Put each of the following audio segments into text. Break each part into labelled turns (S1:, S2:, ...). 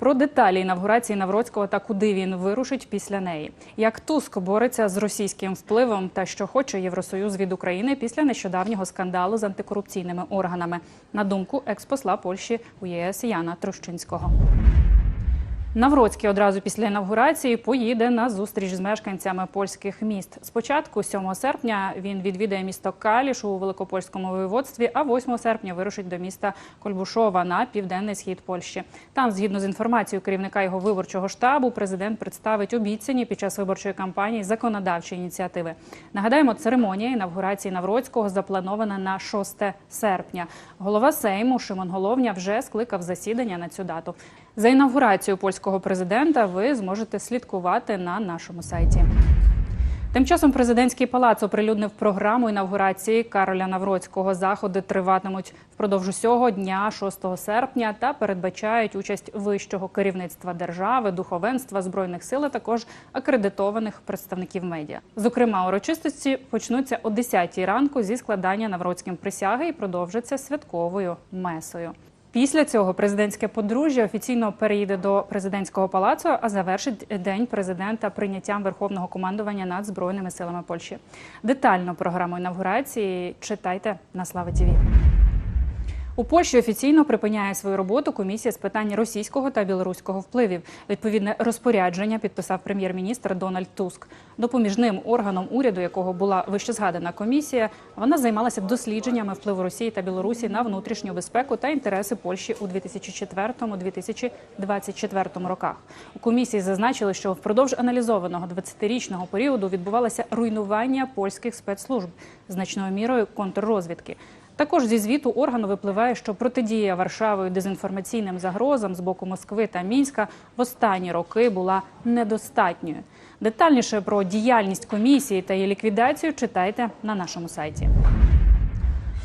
S1: Про деталі інавгурації Навроцького та куди він вирушить після неї. Як Туск бореться з російським впливом та що хоче Євросоюз від України після нещодавнього скандалу з антикорупційними органами. На думку експосла Польщі у ЄС Яна Трощинського. Навроцький одразу після інавгурації поїде на зустріч з мешканцями польських міст. Спочатку, 7 серпня, він відвідає місто Каліш у Великопольському воєводстві, а 8 серпня вирушить до міста Кольбушова на південний схід Польщі. Там, згідно з інформацією керівника його виборчого штабу, президент представить обіцяні під час виборчої кампанії законодавчі ініціативи. Нагадаємо, церемонія інавгурації Навроцького запланована на 6 серпня. Голова Сейму Шимон Головня вже скликав засідання на цю дату. За інавгурацію польського президента ви зможете слідкувати на нашому сайті. Тим часом президентський палац оприлюднив програму інавгурації Кароля Навроцького. Заходи триватимуть впродовж усього дня 6 серпня та передбачають участь вищого керівництва держави, духовенства збройних сил, а також акредитованих представників медіа. Зокрема, урочистості почнуться о 10 ранку зі складання Навроцьким присяги і продовжаться святковою месою. Після цього президентське подружжя офіційно переїде до президентського палацу, а завершить день президента прийняттям верховного командування над збройними силами Польщі. Детально програму інавгурації читайте на Слава ТІВІ. У Польщі офіційно припиняє свою роботу комісія з питань російського та білоруського впливів. Відповідне розпорядження підписав прем'єр-міністр Дональд Туск. Допоміжним органом уряду, якого була вище згадана комісія, вона займалася дослідженнями впливу Росії та Білорусі на внутрішню безпеку та інтереси Польщі у 2004-2024 роках. У комісії зазначили, що впродовж аналізованого 20-річного періоду відбувалося руйнування польських спецслужб значною мірою контррозвідки. Також зі звіту органу випливає, що протидія Варшавою дезінформаційним загрозам з боку Москви та Мінська в останні роки була недостатньою. Детальніше про діяльність комісії та її ліквідацію читайте на нашому сайті.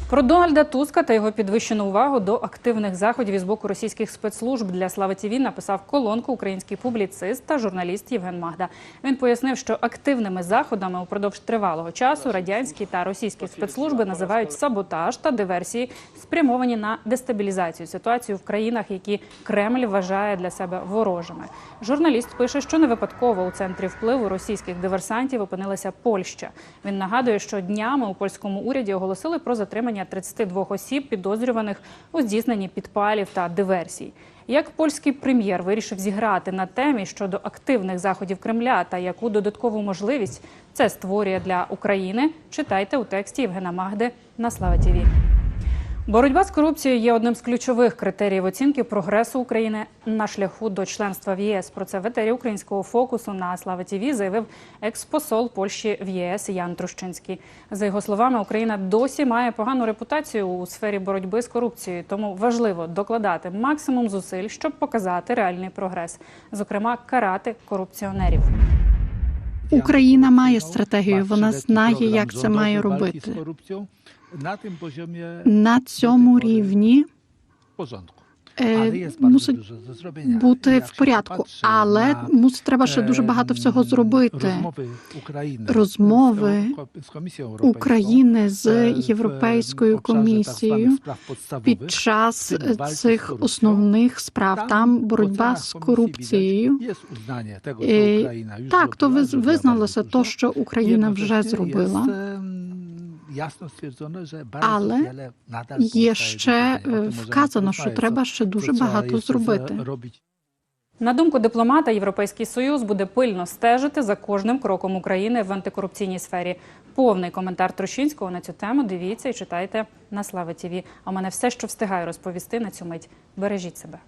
S1: Про Дональда Туска та його підвищену увагу до активних заходів із боку російських спецслужб для Слави ТІВІ написав колонку український публіцист та журналіст Євген Магда. Він пояснив, що активними заходами упродовж тривалого часу радянські та російські спецслужби називають саботаж та диверсії, спрямовані на дестабілізацію ситуації в країнах, які Кремль вважає для себе ворожими. Журналіст пише, що не випадково у центрі впливу російських диверсантів опинилася Польща. Він нагадує, що днями у польському уряді оголосили про затримання 32 осіб, підозрюваних у здійсненні підпалів та диверсій. Як польський прем'єр вирішив зіграти на темі щодо активних заходів Кремля та яку додаткову можливість це створює для України, читайте у тексті Євгена Магди на Слава ТІВІ. Боротьба з корупцією є одним з ключових критеріїв оцінки прогресу України на шляху до членства в ЄС. Про це в етері українського фокусу на Слава ТІВІ заявив експосол Польщі в ЄС Ян Трущинський. За його словами, Україна досі має погану репутацію у сфері боротьби з корупцією, тому важливо докладати максимум зусиль, щоб показати реальний прогрес, зокрема карати корупціонерів.
S2: Україна має стратегію, вона знає, як це має робити.
S3: На
S2: цьому рівні мусить бути в порядку, але мусить треба ще дуже багато всього зробити.
S3: Розмови України, з Європейською,
S2: комісією під час цих основних справ.
S3: Там
S2: боротьба з корупцією. Так, то визналося то, що Україна вже зробила. Але Є ще вказано, що треба ще дуже багато зробити.
S1: На думку дипломата, Європейський Союз буде пильно стежити за кожним кроком України в антикорупційній сфері. Повний коментар Трощинського на цю тему дивіться і читайте на Слава ТІВІ. А мене все, що встигаю розповісти на цю мить. Бережіть себе.